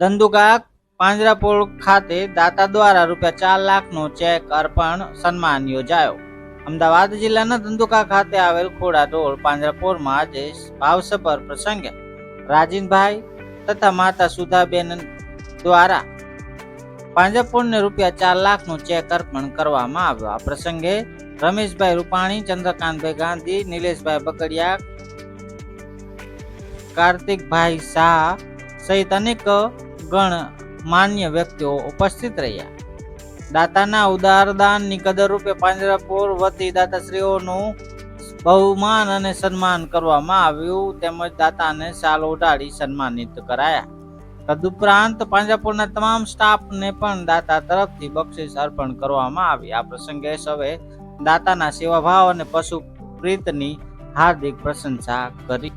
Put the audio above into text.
ધંધુકા પાંજરાપોળ ખાતે દાતા દ્વારા રૂપિયા ચાર લાખનો ચેક અર્પણ સન્માન યોજાયો. અમદાવાદ જિલ્લાના ધંધુકા ખાતે આવેલ ખોડા રોડ પાંજરાપોળમાં આજે ભાવસભર પ્રસંગે રાજીનભાઈ તથા માતા સુધાબેન દ્વારા પાંજરાપોળને રૂપિયા ચાર લાખનો ચેક અર્પણ કરવામાં આવ્યો. આ પ્રસંગે રમેશભાઈ રૂપાણી, ચંદ્રકાંતભાઈ ગાંધી, નિલેશભાઈ બકડિયા કાર્તિકભાઈ શાહ સહિત અનેક ગણ માન્ય વ્યક્તિઓ ઉપસ્થિત રહ્યા. દાતાના ઉદારદાનની કદર રૂપે પાંજરાપોર વતી દાતાશ્રીઓનું બહુમાન અને સન્માન કરવામાં આવ્યું. તેમજ દાતાને શાલ ઓઢાડી સન્માનિત કરાયા. તદુપરાંત પાંજરાપોરના તમામ સ્ટાફને પણ દાતા તરફથી બક્ષિસ અર્પણ કરવામાં આવી. આ પ્રસંગે સૌએ દાતાના સેવાભાવ અને પશુ પ્રીતની હાર્દિક પ્રશંસા કરી.